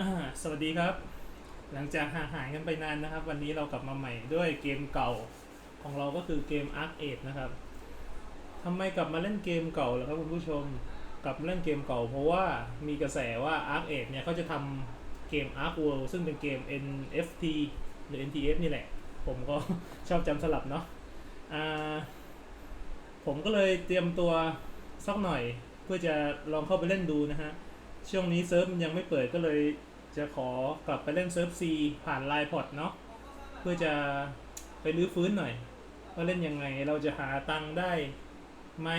อ่าสวัสดีครับ หลังจากห่างหายกันไปนานนะครับ วันนี้เรากลับมาใหม่ด้วยเกมเก่าของเราก็คือเกม Arc 8นะครับทำไมกลับมาเล่นเกมเก่าล่ะครับคุณผู้ชมกลับมาเล่นเกมเก่า เพราะว่ามีกระแสว่า Arc 8เนี่ยเขาจะทำเกม Arc World ซึ่งเป็นเกม NFT หรือ NTF นี่แหละ ผมก็ชอบจำสลับเนาะอ่าผมก็เลยเตรียมตัวสักหน่อยเพื่อจะลองเข้าไปเล่นดูนะฮะ ช่วงนี้เซิร์ฟยังไม่เปิดก็เลยจะขอกลับไปเล่นเซิร์ฟ C ผ่านไลน์พอดเนาะเพื่อจะไปรื้อฟื้นหน่อย ว่าเล่นยังไงเราจะหาตังค์ได้ไหม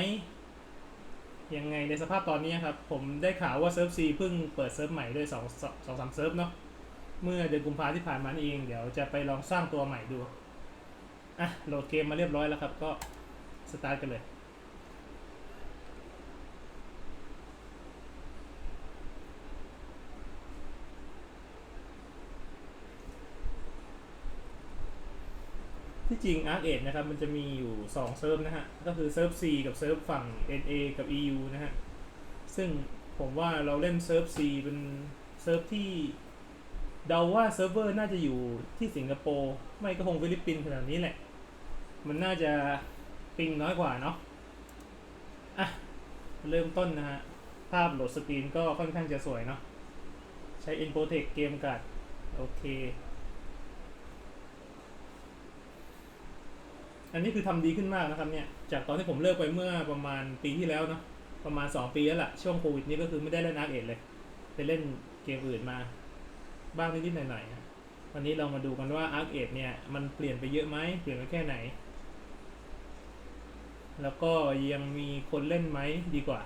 ยังไงในสภาพตอนนี้ครับ ผมได้ข่าวว่าเซิร์ฟ C เพิ่งเปิดเซิร์ฟใหม่ด้วยสองสองสองสามเซิร์ฟเนาะเมื่อเดือนกุมภาที่ผ่านมานี่เองเดี๋ยวจะไปลองสร้างตัวใหม่ดูอะโหลดเกมมาเรียบร้อยแล้วครับ ก็สตาร์ทกันเลย ที่จริง Arc 8นะครับมันจะมีอยู่ 2 เซิร์ฟนะฮะ ก็คือเซิร์ฟ C กับเซิร์ฟฝั่ง NA กับ EU นะฮะ ซึ่งผมว่าเราเล่นเซิร์ฟ C เป็นเซิร์ฟที่เดาว่าเซิร์ฟเวอร์น่าจะอยู่ที่สิงคโปร์ไม่ก็คงฟิลิปปินส์ขนาดนี้แหละ มันน่าจะปิงน้อยกว่าเนาะอะ เริ่มต้นนะฮะ ภาพโหลดสกรีนก็ค่อนข้างจะสวยเนาะใช้ Infotech เกมการ์ดโอเค อันนี้คือทำดีขึ้นมากนะครับเนี่ย จากตอนที่ผมเลิกไปเมื่อประมาณปีที่แล้วเนาะ ประมาณ 2 ปีแล้วล่ะ ช่วงโควิดนี้ก็คือไม่ได้เล่นอาร์เอเลย ไปเล่นเกมอื่นมา บ้างนิดๆหน่อยๆนะวันนี้เรามาดูกันว่าอาร์เอเนี่ยมันเปลี่ยนไปเยอะไหม เปลี่ยนไปแค่ไหน แล้วก็ยังมีคนเล่นไหมดีกว่า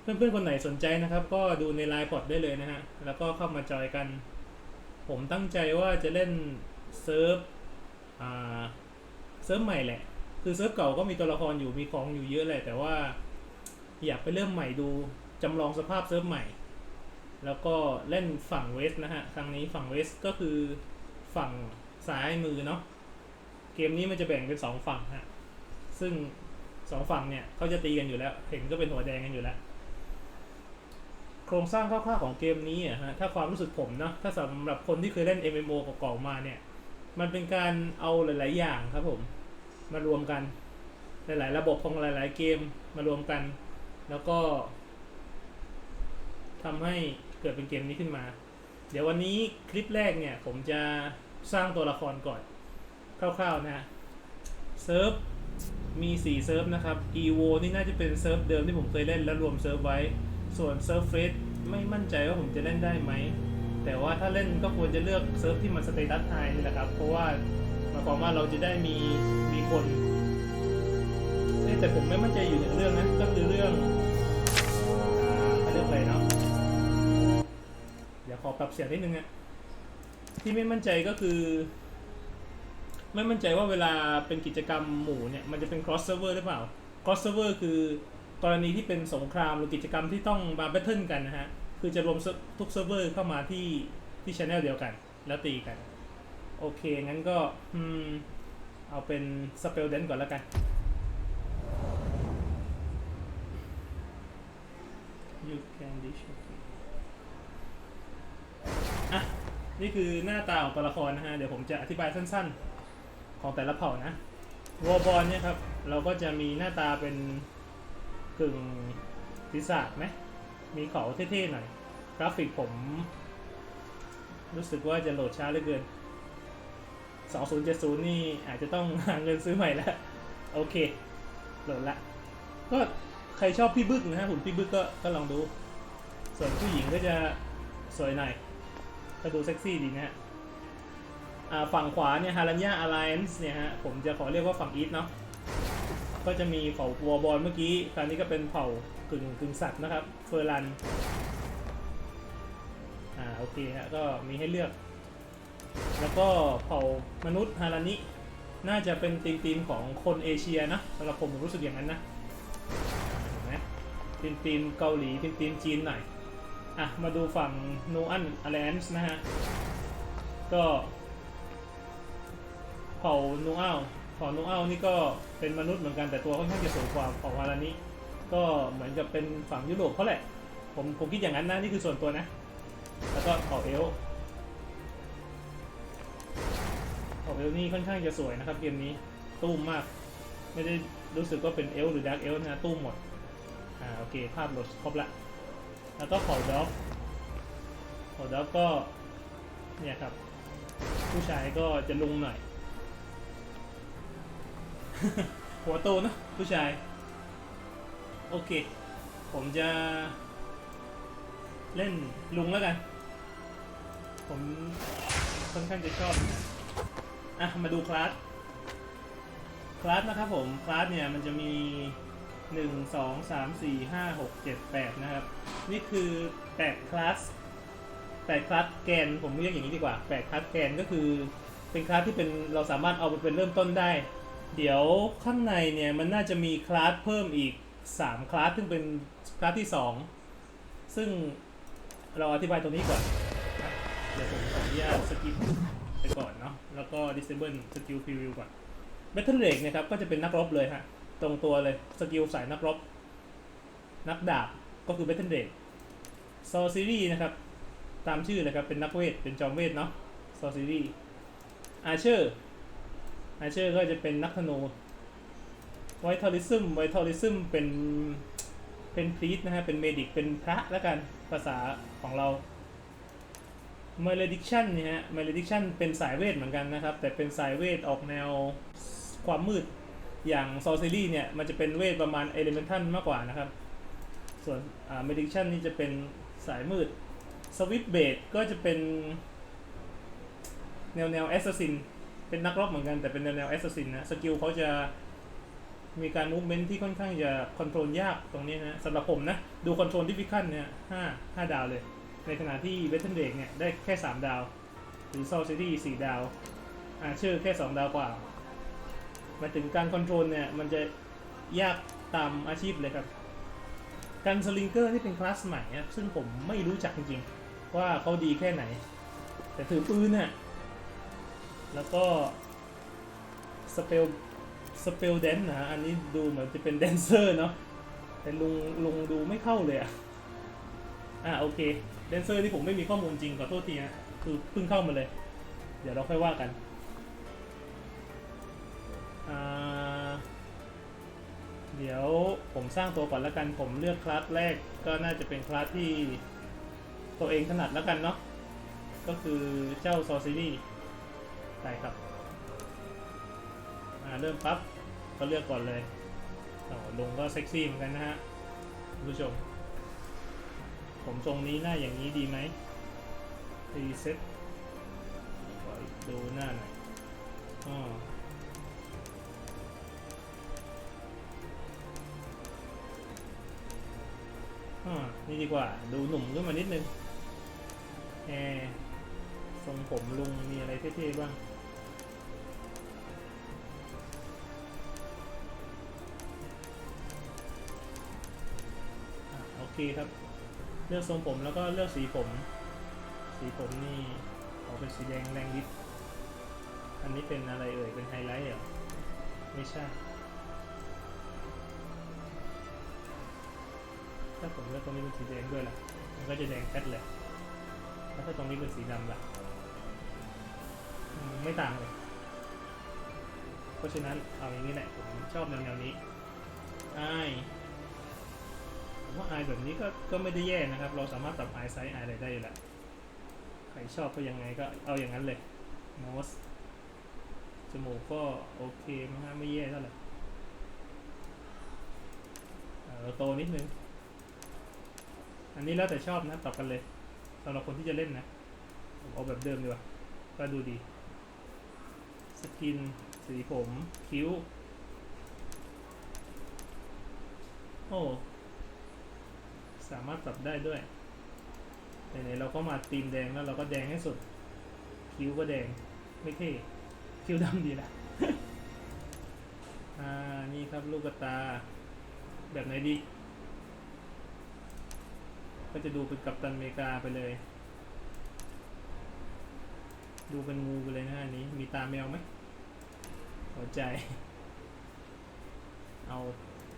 เพื่อนๆคนไหนสนใจนะครับ ก็ดูในไลน์พอดได้เลยนะฮะ แล้วก็เข้ามาจอยกัน ผมตั้งใจว่าจะเล่นเซิร์ฟ เซิร์ฟใหม่แหละ คือเซิร์ฟเก่าก็มีตัวละครอยู่มีของอยู่เยอะแหละ แต่ว่าอยากไปเริ่มใหม่ดูจำลองสภาพเซิร์ฟใหม่ แล้วก็เล่นฝั่งเวสนะฮะครั้งนี้ฝั่งเวสก็คือฝั่งซ้ายมือเนาะเกมนี้มันจะแบ่งเป็นสองฝั่งฮะซึ่งสองฝั่งเนี่ยเขาจะตีกันอยู่แล้ว เห็นก็เป็นหัวแดงกันอยู่แล้ว โครงสร้างคร่าวๆของเกมนี้อะฮะถ้าความรู้สึกผมเนาะถ้าสำหรับคนที่เคยเล่น MMO เก่าๆมาเนี่ย มันเป็นการเอาหลาย ๆ อย่างครับผม มารวมกัน หลาย ๆ ระบบของหลาย ๆ เกมมารวมกัน แล้วก็ทำให้เกิดเป็นเกมนี้ขึ้นมา เดี๋ยววันนี้คลิปแรกเนี่ย ผมจะสร้างตัวละครก่อน คร่าว ๆ นะฮะเซิร์ฟมี 4 เซิร์ฟนะครับ EVO นี่น่าจะเป็นเซิร์ฟเดิมที่ผมเคยเล่นแล้วรวมเซิร์ฟไว้ ส่วนเซิร์ฟเฟสไม่มั่นใจว่าผมจะเล่นได้ไหม แต่ว่าถ้าเล่นก็ควรจะเลือกเซิร์ฟที่มันสเตตัสไฮนี่แหละครับ เพราะว่าหมายความว่าเราจะได้มีมีคนแต่ผมไม่มั่นใจอยู่หนึ่งเรื่องนะก็คือเรื่องอ่าเรื่องอะไรเนาะเดี๋ยวขอปรับเสียงนิดนึงอะที่ไม่มั่นใจก็คือ ไม่มั่นใจว่าเวลาเป็นกิจกรรมหมู่เนี่ยมันจะเป็น cross server หรือเปล่า cross server คือกรณีที่เป็นสงครามหรือกิจกรรมที่ต้องมาแบทเทิลกันนะฮะ คือจะรวมทุกเซิร์ฟเวอร์เข้ามาที่ที่ช anel เดียวกัน แล้วตีกัน โอเค งั้นก็อืมเอาเป็นสเปลเดนก่อนแล้วกัน you can dish okay อะ นี่คือหน้าตาของตัวละครนะฮะ เดี๋ยวผมจะอธิบายสั้นๆ ของแต่ละเผ่านะวอ r บอลเนี่ยครับ เราก็จะมีหน้าตาเป็นกึ่งปีศาจไหม มีเขาเท่ๆหน่อย กราฟิกผม รู้สึกว่าจะโหลดช้าเหลือเกิน 2070 นี่อาจจะต้องหาเงินซื้อใหม่แล้ว โอเค โหลดละ ก็ใครชอบพี่บึกนะฮะหุ่นพี่บึกก็ก็ลองดู ส่วนผู้หญิงก็จะสวยหน่อยก็ดูเซ็กซี่ดีนะฮะฝั่งขวาเนี่ยฮารัญญาอ l ไล a น c ์เนี่ยฮะ ผมจะขอเรียกว่าฝั่งอีทเนาะ ก็จะมีเผ่าวอร์บอลเมื่อกี้ คราวนี้ก็เป็นเผ่ากึ่งกึ่งสัตว์นะครับเฟอร์รัน อ่าโอเคฮะก็มีให้เลือก แล้วก็เผ่ามนุษย์ฮารานิ น่าจะเป็นทีมทีมของคนเอเชียนะสำหรับผมผมรู้สึกอย่างนั้นนะเห็นไหมทีมทีมเกาหลีทีมทีมจีนหน่อย อะ มาดูฝั่งโนอันอ l ลนส์นะฮะ ก็ เผ่าโนอัล เผ่าโนอัลนี่ก็เป็นมนุษย์เหมือนกันแต่ตัวค่อนข้างจะสูงกว่าเผ่าฮารานิก็เหมือนกับเป็นฝั่งยุโรปเขาแหละ ผมผมคิดอย่างนั้นนะ นี่คือส่วนตัวนะ แล้วก็ขอบเอลขอบเอลนี่ค่อนข้างจะสวยนะครับเกมนี้ตุ้มมาก ไม่ได้รู้สึกว่าเป็นเอลหรือดักเอลนะตุ้มหมด อ่าโอเค ภาพโหลดครบละ แล้วก็ขอด็อกขอด็อกก็เนี่ยครับ ผู้ชายก็จะลุงหน่อย หัวโตนะผู้ชาย โอเค ผมจะ เล่นลุงแล้วกัน ผมค่อนข้างจะชอบอะมาดูคลาสคลาสนะครับผมคลาสเนี่ยมันจะมี 1 2 3 4 5 6 7 8 นะครับ นี่คือ 8 คลาส 8 คลาสแกน ผมเรียกอย่างนี้ดีกว่า 8 คลาสแกนก็คือเป็นคลาสที่เป็นเราสามารถเอาไปเป็นเริ่มต้นได้ เดี๋ยวข้างในเนี่ยมันน่าจะมีคลาสเพิ่มอีก 3 คลาสซึ่งเป็นคลาสที่ 2 ซึ่งเราอธิบายตรงนี้ก่อน เดี๋ยวผมขออนุญาตสกิปไปก่อนเนาะแล้วก็ disable skill preview ก่อน Battle Rage เนะครับก็จะเป็นนักรบเลยฮะ ตรงตัวเลยสกิลสายนักรบ นักดาบก็คือ Battle Rage s o r c e r y นะครับ ตามชื่อเลยครับ เป็นนักเวท เป็นจอมเวทเนาะ s o r c e r y Archer Archer ก็จะเป็นนักธนู Vitalism Vitalism เป็นเป็นพรีสนะฮะ เป็นเมดิก เป็นพระแล้วกันภาษาของเรา Malediction เนี่ยฮะ Malediction เป็นสายเวทเหมือนกันนะครับ แต่เป็นสายเวทออกแนวความมืดอย่าง Sorcery เนี่ย มันจะเป็นเวทประมาณ Elemental มากกว่านะครับ ส่วนอ่า Malediction นี่จะเป็นสายมืด Swift Blade ก็จะเป็น แนวแนว Assassin เป็นนักรบเหมือนกันแต่เป็นแนวแนว Assassin นะสกิลเขาจะมีการ movement ที่ค่อนข้างจะคอนโทรลยากตรงนี้นะสำหรับผมนะ ดูคอนโทรลที่พิคันเนี่ยห้าห้าดาวเลย ในขณะที่เวทเทนเดกเนี่ย ได้แค่ 3 ดาว หรือโซลซิตี้สี่ดาวอาชอร์แค่ 2 ดาวกว่า มาถึงการคอนโทรลเนี่ย มันจะยากตามอาชีพเลยครับ การสลิงเกอร์ที่เป็นคลาสใหม่นี่ยซึ่งผมไม่รู้จักจริงๆ ว่าเขาดีแค่ไหน แต่ถือปืนเนี่ย แล้วก็สเปลสเปลแดนนะฮะอันนี้ดูเหมือนจะเป็นแดนเซอร์เนาะแต่ลุงลุงดูไม่เข้าเลยอะอะโอเคแดนเซอร์ที่ผมไม่มีข้อมูลจริงขอโทษทีนะคือเพิ่งเข้ามาเลย เดี๋ยวเราค่อยว่ากันอ่าเดี๋ยวผมสร้างตัวก่อนแล้วกันผมเลือกคลาสแรกก็น่าจะเป็นคลาสที่ตัวเองถนัดแล้วกันเนาะก็คือเจ้าซอซิลี่ ใช่ครับอ่าเริ่มปั๊บก็เลือกก่อนเลยอ๋อลุงก็เซ็กซี่เหมือนกันนะฮะผู้ชม ผมทรงนี้หน้าอย่างนี้ดีไหมรีเซ็ตขอดูหน้าหน่อยอ๋อนี่ดีกว่าดูหนุ่มขึ้นมานิดนึงแอร์ทรงผมลุงมีอะไรเท่ๆบ้าง คครับ เลือกทรงผมแล้วก็เลือกสีผม สีผมนี่ขอเป็นสีแดงแรงดิฟอันนี้เป็นอะไรเอ่ย เป็นไฮไลท์เหรอ ไม่ใช่ ถ้าผมเลือกตรงนี้เป็นสีแดงด้วยล่ะ มันก็จะแดงแป๊ดเลย แล้วถ้าตรงนี้เป็นสีดำล่ะ ไม่ต่างเลย เพราะฉะนั้นเอาอย่างนี้แหละ ผมชอบแนวแนวๆนี้อ้ ผมว่าไอแบบนี้ก็ก็ไม่ได้แย่นะครับ เราสามารถปรับไอไซส์ไออะไรได้อยู่แหละใครชอบก็ยังไงก็เอาอย่างนั้นเลยโนสจมูกก็โอเคมั้งฮะไม่แย่เท่าไหร่เออโตนิดนึง อันนี้แล้วแต่ชอบนะตอบกันเลยสำหรับคนที่จะเล่นนะผมเอาแบบเดิมดีกว่าก็ดูดี สกิน สีผม คิ้ว โอ้ สามารถปรับได้ด้วยไหนๆเราก็มาตีมแดงแล้วเราก็แดงให้สุด คิ้วก็แดงไม่เท่คิ้วดำดีละอ่านี่ครับลูกตา แบบไหนดี ก็จะดูเป็นกัปตันอเมริกาไปเลย ดูเป็นงูไปเลยนะอันนี้ มีตาแมวไหมหัวใจ เอา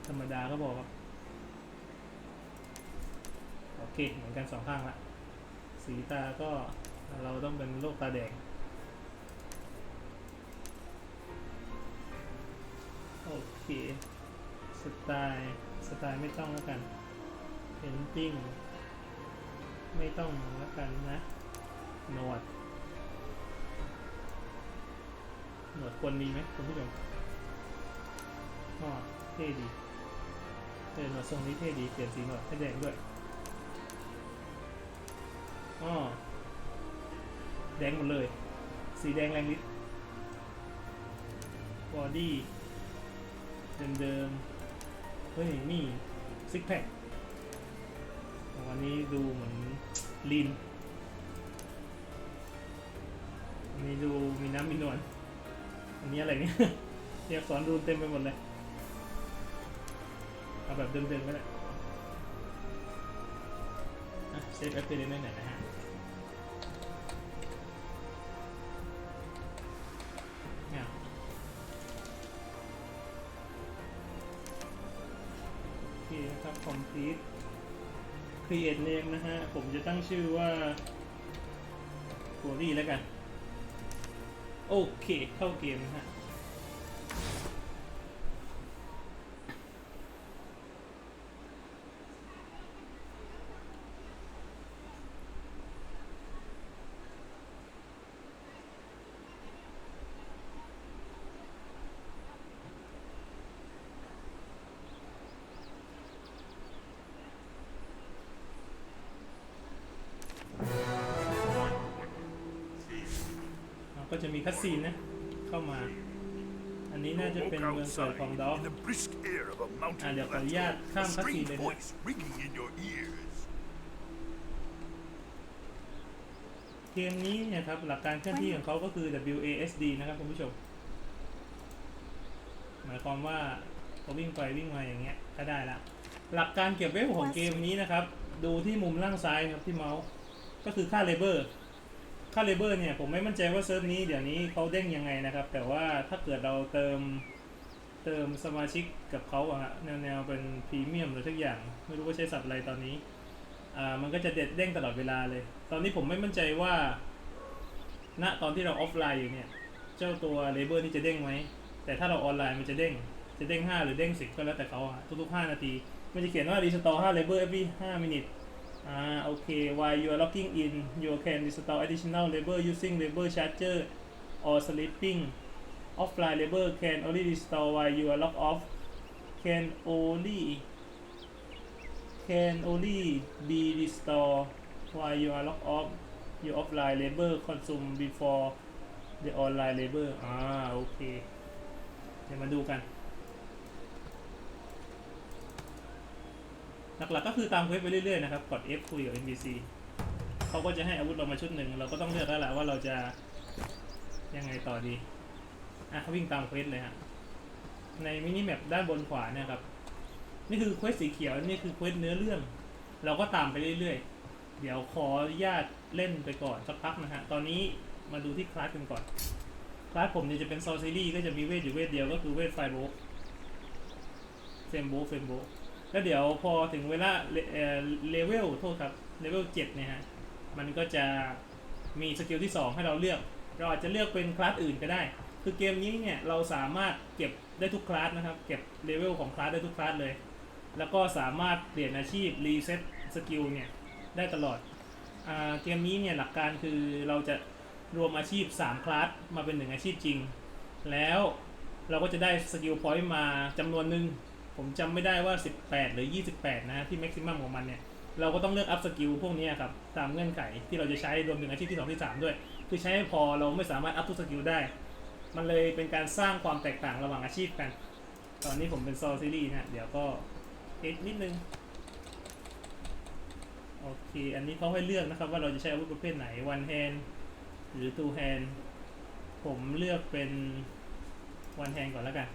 ธรรมดาก็บอกครับ ขอเค เหมือนกันสองข้างละสีตาก็เราต้องเป็นโรคตาแดง โอเค สไตล์สไตล์ไม่ต้องแล้วกันเพนติ้งไม่ต้องแล้วกันนะหนวดหนวดควรมีไหมคุณผู้ชมก็เท่ดีเออหนวดทรงนี้เท่ดี เปลี่ยนสีหนวดให้แดงด้วย แดงหมดเลย สีแดงแรงฤทธิ์บอดี้เดิมๆเฮ้ยนี่ซิกแพควันนี้ดูเหมือนลีนอันนี้ดูมีน้ำมีนวลอันนี้อะไรเนี่ยเรียกสอนรูนเต็มไปหมดเลยเอาแบบเดิมๆก็ได้อะเซฟแอปเปิลได้ไหนอยนะฮะ complete create name นะฮะ ผมจะตั้งชื่อว่า query แล้วกัน โอเค เข้าเกมนะฮะ ก็จะมีคัสซีนนะ เข้ามา อันนี้น่าจะเป็น Woke เมืองเกิด outside ของด็อก in the brisk air of a mountain อะเดี๋ยวขออนุ plateau, ญาตข้าม a คัสซีน strange เลยนะ voice ringing in your ears. เกมนี้เนี่ยครับหลักการเคลื่อนที่ของเขาก็คือ WASD นะครับคุณผู้ชม หมายความว่าเขาวิ่งไปวิ่งมาอย่างเงี้ยก็ได้ละหลักการเก็บเวลของเกมนี้นะครับ ดูที่มุมล่างซ้ายครับที่เมาส์ก็คือค่าเลเบอร์ ค่าเลเบอร์เนี่ยผมไม่มั่นใจว่าเซิร์ฟนี้เดี๋ยวนี้เขาเด้งยังไงนะครับ แต่ว่าถ้าเกิดเราเติมเติมสมาชิกกับเขาอะฮะแนวแนวเป็นพรีเมียมหรือทุกอย่าง ไม่รู้ว่าใช้สับอะไรตอนนี้อ่ามันก็จะเด็ดเด้งตลอดเวลาเลย ตอนนี้ผมไม่มั่นใจว่าณตอนที่เราออฟไลน์อยู่เนี่ย เจ้าตัวเลเบอร์นี่จะเด้งไหม แต่ถ้าเราออนไลน์มันจะเด้ง จะเด้ง 5 หรือเด้ง 10 ก็แล้วแต่เขาอะทุกๆ 5 นาที มันจะเขียนว่า restore 5 labor every 5 minutes อ่าโอเค while you are logging in you can restore additional labor using labor charger or sleeping offline labor can only restore while you are logged off can only can only be restored while you are logged off your offline labor consume before the online labor อ่าโอเค เดี๋ยวมาดูกัน หลักๆก็คือตามเควสไปเรื่อยๆนะครับ กด F คุยกับ NPC เขาก็จะให้อาวุธเรามาชุดหนึ่ง เราก็ต้องเลือกแล้วแหละว่าเราจะยังไงต่อดี อะวิ่งตามเควสเลยฮะ ในมินิแมปด้านบนขวาเนี่ยครับ นี่คือเควสสีเขียว นี่คือเควสเนื้อเรื่อง เราก็ตามไปเรื่อยๆ เดี๋ยวขออนุญาตเล่นไปก่อนสักพักนะฮะ ตอนนี้มาดูที่คลาสกันก่อน คลาสผมเนี่ยจะเป็นซอซิลี่ก็จะมีเวทอยู่เวทเดียวก็คือเวทไฟโบกเฟมโบเฟมโบ แล้วเดี๋ยวพอถึงเวลาเลเวลโทษครับเลเวลเจ็ดเนี่ยฮะมันก็จะมีสกิลที่ 2 ให้เราเลือก เราอาจจะเลือกเป็นคลาสอื่นก็ได้ คือเกมนี้เนี่ยเราสามารถเก็บได้ทุกคลาสนะครับ เก็บเลเวลของคลาสได้ทุกคลาสเลย แล้วก็สามารถเปลี่ยนอาชีพรีเซ็ตสกิลเนี่ยได้ตลอดอเกมนี้เนี่ยหลักการคือเราจะรวมอาชีพ 3 คลาสมาเป็น 1 อาชีพจริง แล้วเราก็จะได้สกิลพอยต์มาจำนวนหนึ่ง ผมจำไม่ได้ว่า 18 หรือ 28นะฮะที่แม็กซิมัมของมันเนี่ย เราก็ต้องเลือกอัพสกิลพวกนี้ครับ ตามเงื่อนไขที่เราจะใช้รวมถึงอาชีพที่ 2 ที่ 3 ด้วย คือใช้ให้พอเราไม่สามารถอัพทุกสกิลได้ มันเลยเป็นการสร้างความแตกต่างระหว่างอาชีพกัน ตอนนี้ผมเป็นซอซีรีส์นะเดี๋ยวก็เทสนิดนึง โอเค อันนี้เขาให้เลือกนะครับว่าเราจะใช้อาวุธประเภทไหน one hand หรือ two hand ผมเลือกเป็น one hand ก่อนแล้วกัน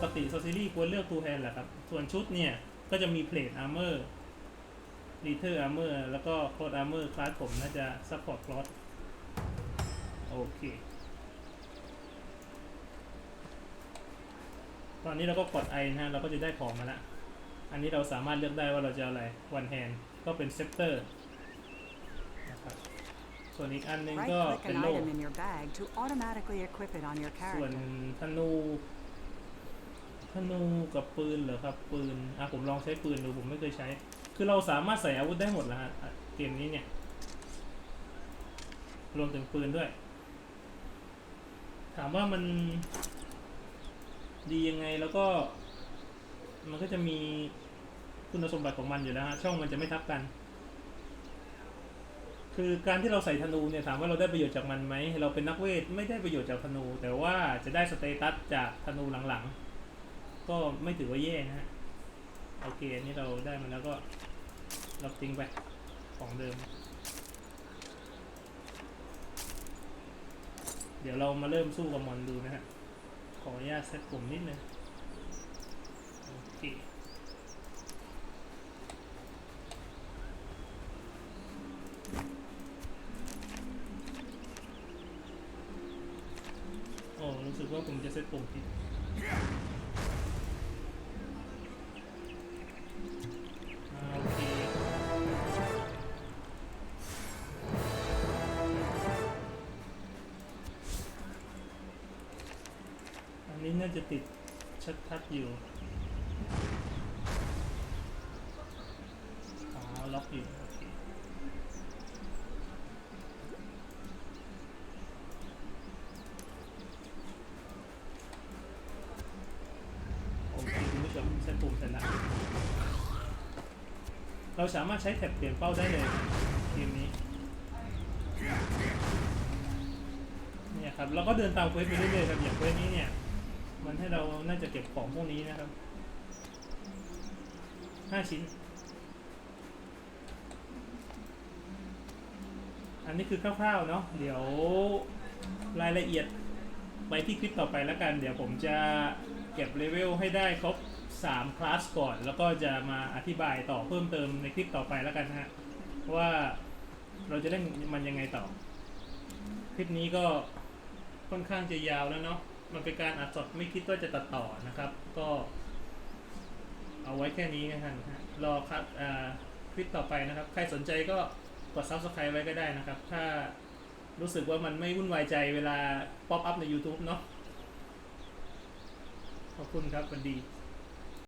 ปกติโซซิลี่ควรเลือก two hand แหละครับ ส่วนชุดเนี่ย ก็จะมี plate armor leather armor แล้วก็ cloth armor คลาสผมน่าจะ support cloth โอเค ตอนนี้เราก็กด I นะฮะ เราก็จะได้ของมาแล้วอันนี้เราสามารถเลือกได้ว่าเราจะเอาอะไร one hand ก็เป็น scepter นะครับส่วนอีกอันหนึง Right ก็ click เป็น an โล่ item in your bag to automatically equip it on your ส่วน character. ธนู ธนูกับปืนเหรอครับ ปืนอะผมลองใช้ปืนดูผมไม่เคยใช้ คือเราสามารถใส่อาวุธได้หมดแล้วฮะเกมนี้เนี่ย รวมถึงปืนด้วย ถามว่ามันดียังไงแล้วก็ มันก็จะมีคุณสมบัติของมันอยู่แล้วฮะช่องมันจะไม่ทับกัน คือการที่เราใส่ธนูเนี่ยถามว่าเราได้ประโยชน์จากมันไหมเราเป็นนักเวทไม่ได้ประโยชน์จากธนู แต่ว่าจะได้สเตตัสจากธนูหลังๆ ก็ไม่ถือว่าแย่นะฮะโอเคอันนี้เราได้มันแล้วก็เราทิ้งไปของเดิม เดี๋ยวเรามาเริ่มสู้กับมอนดูนะฮะ ขออนุญาตเซตปุ่มนิดนึงโอเคโอ้รู้สึกว่าผมจะเซตปุ่มผิด จะติดชัดทัดอยู่อ๋อล็อกอยู่โอเคคุณผู้ชมเซตปุ่มเสร็จแล้วเราสามารถใช้แท็บเปลี่ยนเป้าได้เลยเกมนี้เนี่ยครับเราก็เดินตามเควสไปเรื่อยๆครับอย่างเควสนี้เนี่ย มันให้เราน่าจะเก็บของพวกนี้นะครับห้าชิ้น อันนี้คือคร่าวๆเนาะเดี๋ยวรายละเอียดไปที่คลิปต่อไปแล้วกัน เดี๋ยวผมจะเก็บเลเวลให้ได้ครบ3คลาสก่อน แล้วก็จะมาอธิบายต่อเพิ่มเติมในคลิปต่อไปแล้วกันนะฮะว่าเราจะเล่นมันยังไงต่อ คลิปนี้ก็ค่อนข้างจะยาวแล้วเนาะ มันเป็นการอัดสดไม่คิดว่าจะตัดต่อนะครับ ก็ เอาไว้แค่นี้นะครับรอครับอ่าคลิปต่อไปนะครับ ใครสนใจก็กด subscribe ไว้ก็ได้นะครับ ถ้ารู้สึกว่ามันไม่วุ่นวายใจเวลาป๊อปอัพใน YouTube เนาะขอบคุณครับสวัสดี